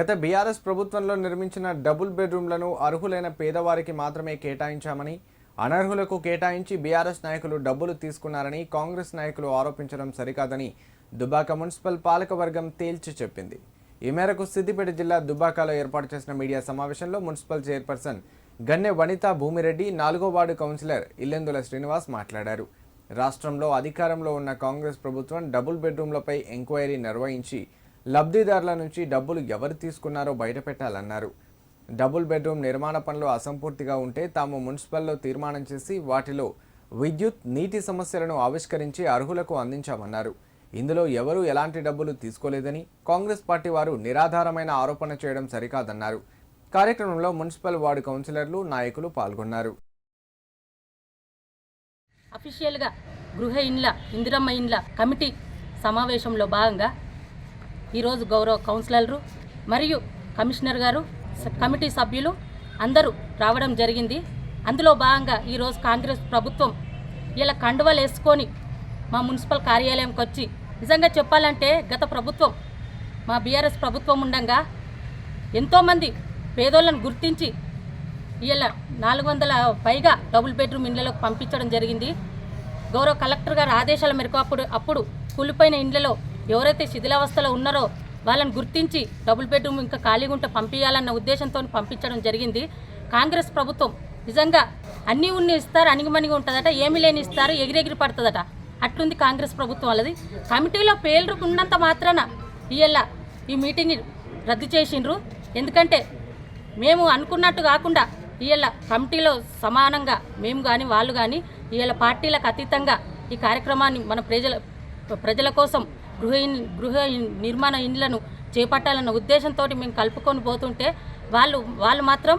గత బీఆర్ఎస్ ప్రభుత్వంలో నిర్మించిన డబుల్ బెడ్రూమ్లను అర్హులైన పేదవారికి మాత్రమే కేటాయించామని అనర్హులకు కేటాయించి బీఆర్ఎస్ నాయకులు డబ్బులు తీసుకున్నారని కాంగ్రెస్ నాయకులు ఆరోపించడం సరికాదని దుబాక మున్సిపల్ పాలకవర్గం తేల్చి చెప్పింది. ఈ మేరకు సిద్దిపేట జిల్లా దుబ్బాకలో ఏర్పాటు చేసిన మీడియా సమావేశంలో మున్సిపల్ చైర్పర్సన్ గన్నె వనిత భూమిరెడ్డి నాలుగో వార్డు కౌన్సిలర్ ఇల్లెందుల శ్రీనివాస్ మాట్లాడారు. రాష్ట్రంలో అధికారంలో ఉన్న కాంగ్రెస్ ప్రభుత్వం డబుల్ బెడ్రూమ్లపై ఎంక్వైరీ నిర్వహించి లబ్ధిదారుల నుంచి డబ్బులు ఎవరు తీసుకున్నారో బయటపెట్టాలన్నారు డబుల్ బెడ్రూమ్ నిర్మాణ పనులు అసంపూర్తిగా ఉంటే తాము మున్సిపల్లో తీర్మానం చేసి వాటిలో విద్యుత్ నీటి సమస్యలను ఆవిష్కరించి అర్హులకు అందించామన్నారు. ఇందులో ఎవరూ ఎలాంటి డబ్బులు తీసుకోలేదని కాంగ్రెస్ పార్టీ వారు నిరాధారమైన ఆరోపణ చేయడం సరికాదన్నారు. కార్యక్రమంలో మున్సిపల్ వార్డు కౌన్సిలర్లు నాయకులు పాల్గొన్నారు. అఫీషియల్గా గృహ ఇండ్ల ఇందిరమ్మ ఇండ్ల కమిటీ సమావేశంలో భాగంగా ఈరోజు గౌరవ కౌన్సిలర్లు మరియు కమిషనర్ గారు కమిటీ సభ్యులు అందరూ రావడం జరిగింది. అందులో భాగంగా ఈరోజు కాంగ్రెస్ ప్రభుత్వం ఇలా కండువలు వేసుకొని మా మున్సిపల్ కార్యాలయంకి వచ్చి నిజంగా చెప్పాలంటే గత ప్రభుత్వం మా బీఆర్ఎస్ ప్రభుత్వం ఉండగా ఎంతోమంది పేదోళ్ళను గుర్తించి ఇలా నాలుగు వందల పైగా డబుల్ బెడ్రూమ్ ఇండ్లలోకి పంపించడం జరిగింది. గౌరవ కలెక్టర్ గారు ఆదేశాల మేరకు అప్పుడు అప్పుడు కూలిపోయిన ఇండ్లలో ఎవరైతే శిథిలావస్థలో ఉన్నారో వాళ్ళని గుర్తించి డబుల్ బెడ్రూమ్ ఇంకా ఖాళీగా ఉంటే పంపించాలన్న ఉద్దేశంతో పంపించడం జరిగింది. కాంగ్రెస్ ప్రభుత్వం నిజంగా అన్నీ ఉన్ని ఇస్తారు అణిగిమణిగి ఉంటుందట ఏమి లేని ఇస్తారు ఎగిరెగిరి పడుతుందట. అట్లుంది కాంగ్రెస్ ప్రభుత్వం వాళ్ళది. కమిటీలో పేర్లు ఉన్నంత మాత్రాన ఇవాళ ఈ మీటింగ్ రద్దు చేసిండ్రు. ఎందుకంటే మేము అనుకున్నట్టు కాకుండా ఇవాళ కమిటీలో సమానంగా మేము కానీ వాళ్ళు కానీ ఇవాళ పార్టీలకు అతీతంగా ఈ కార్యక్రమాన్ని మన ప్రజల ప్రజల కోసం గృహ గృహ నిర్మాణ ఇండ్లను చేపట్టాలన్న ఉద్దేశంతో మేము కలుపుకొని పోతుంటే వాళ్ళు వాళ్ళు మాత్రం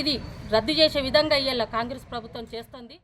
ఇది రద్దు చేసే విధంగా ఇవాళ కాంగ్రెస్ ప్రభుత్వం చేస్తుంది.